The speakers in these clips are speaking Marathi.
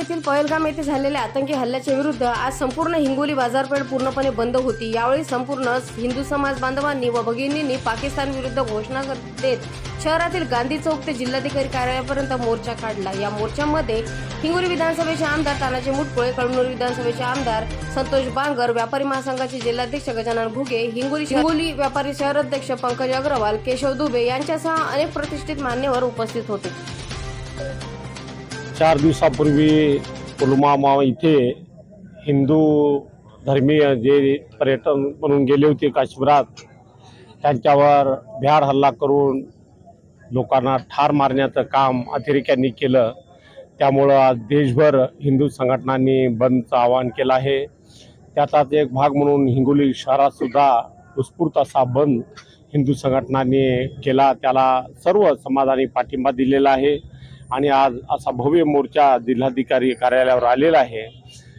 पहलगाम येथे झालेल्या आतंकी हल्ल्याच्या विरुद्ध आज संपूर्ण हिंगोली बाजारपेठ पूर्णपणे बंद होती. यावेळी संपूर्ण हिंदू समाज बांधवांनी व भगिनींनी पाकिस्तान विरुद्ध घोषणा देत शहरातील गांधी चौक ते जिल्हाधिकारी कार्यालयापर्यंत मोर्चा काढला. या मोर्चामध्ये हिंगोली विधानसभेचे आमदार तानाजी मुटकुळे कळमनुरी विधानसभेचे आमदार संतोष बांगर व्यापारी महासंघाचे जिल्हाध्यक्ष गजानन घुगे हिंगोली हिंगोली व्यापारी शहराध्यक्ष पंकज अग्रवाल केशव दुबे यांच्यासह अनेक प्रतिष्ठित मान्यवर उपस्थित होते. चार दिवसापूर्वी पुलवामा इथे हिंदू धर्मीय जे पर्यटन म्हणून गेले होते काश्मीरात त्यांच्यावर भ्याड हल्ला करून लोकांना ठार मारण्याचं काम अतिरेक्यांनी केलं. त्यामुळं आज देशभर हिंदू संघटनांनी बंदचं आवाहन केलं आहे. त्याचाच एक भाग म्हणून हिंगोली शहरातसुद्धा उत्स्फूर्त असा बंद हिंदू संघटनांनी केला. त्याला सर्व समाजाने पाठिंबा दिलेला आहे. आणि आज असा भव्य मोर्चा जिल्हाधिकारी कार्यालयावर आलेला आहे.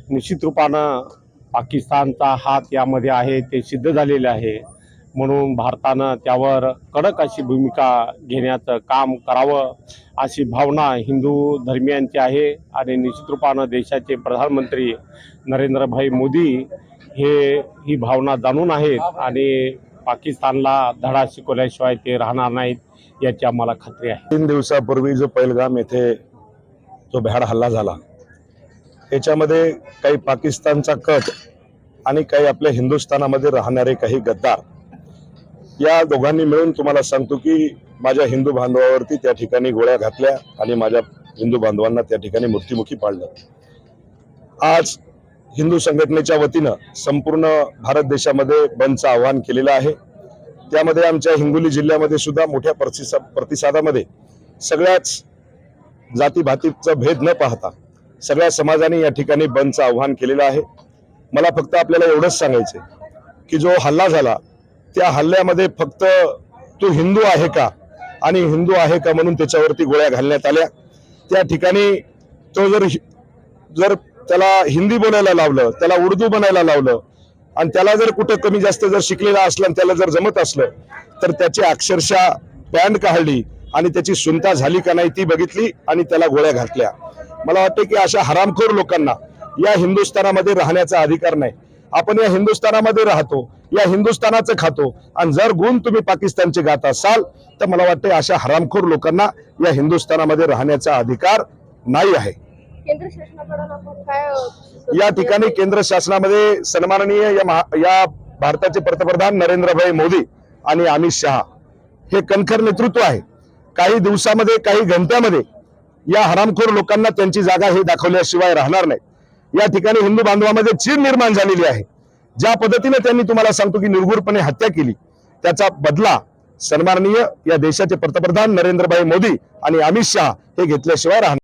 निश्चित रूपानं पाकिस्तानचा हात यामध्ये आहे ते सिद्ध झालेले आहे. म्हणून भारतानं त्यावर कडक अशी भूमिका घेण्याचं काम करावं अशी भावना हिंदू धर्मियांची आहे आणि निश्चित रूपानं देशाचे प्रधानमंत्री नरेंद्रभाई मोदी हे ही भावना जाणून आहेत आणि पाकिस्तानला धडा शिकवल्याशिवाय ते राहणार नाहीत याची आम्हाला खात्री आहे. तीन दिवसापूर्वी जो पैलगाम येथे जो भ्याड हल्ला झाला त्याच्यामध्ये काही पाकिस्तानचा कट आणि काही आपल्या हिंदुस्थानामध्ये राहणारे काही गद्दार या दोघांनी मिळून तुम्हाला सांगतो की माझ्या हिंदू बांधवावरती त्या ठिकाणी गोळ्या घातल्या आणि माझ्या हिंदू बांधवांना त्या ठिकाणी मृत्युमुखी पाडलं. आज हिंदू संघटनेच्या वतीनं संपूर्ण भारत देशामध्ये बंदचं आवाहन केलेलं आहे. त्यामध्ये आमच्या हिंगोली जिल्ह्यामध्ये सुद्धा मोठ्या प्रतिसा प्रतिसादामध्ये सगळ्याच जातीभातीचा भेद न पाहता सगळ्या समाजाने या ठिकाणी बंदचं आव्हान केलेलं आहे. मला फक्त आपल्याला एवढंच सांगायचं की जो हल्ला झाला त्या हल्ल्यामध्ये फक्त तो हिंदू आहे का आणि हिंदू आहे का म्हणून त्याच्यावरती गोळ्या घालण्यात आल्या त्या ठिकाणी तो जर हि- जर त्याला हिंदी बोलायला लावलं त्याला उर्दू बनायला लावलं. आणि त्याला जर कुठं कमी जास्त जर शिकलेला असलं आणि त्याला जर जमत असलं तर त्याची अक्षरशः पॅन्ट काढली आणि त्याची सुनता झाली का नाही ती बघितली आणि त्याला गोळ्या घातल्या. मला वाटतं की अशा हरामखोर लोकांना या हिंदुस्थानामध्ये राहण्याचा अधिकार नाही. आपण या हिंदुस्थानामध्ये राहतो या हिंदुस्थानाचं खातो आणि जर गुण तुम्ही पाकिस्तानचे गात असाल तर मला वाटतं अशा हरामखोर लोकांना या हिंदुस्थानामध्ये राहण्याचा अधिकार नाही आहे. केंद्र शासनाकडून आपण काय या ठिकाणी केंद्र शासनामध्ये सन्माननीय या या भारताचे पंतप्रधान नरेंद्रभाई मोदी आणि अमित शहा हे कणखर नेतृत्व आहे. काही दिवसामध्ये काही घंट्यामध्ये या हरामखोर लोकांना त्यांची जागा हे दाखवल्याशिवाय राहणार नाही. या ठिकाणी हिंदू बांधवामध्ये चीड निर्माण झालेली आहे. ज्या पद्धतीने त्यांनी तुम्हाला सांगतो की निर्भूरपणे हत्या केली त्याचा बदला सन्माननीय या देशाचे पंतप्रधान नरेंद्रभाई मोदी आणि अमित शहा हे घेतल्याशिवाय राहणार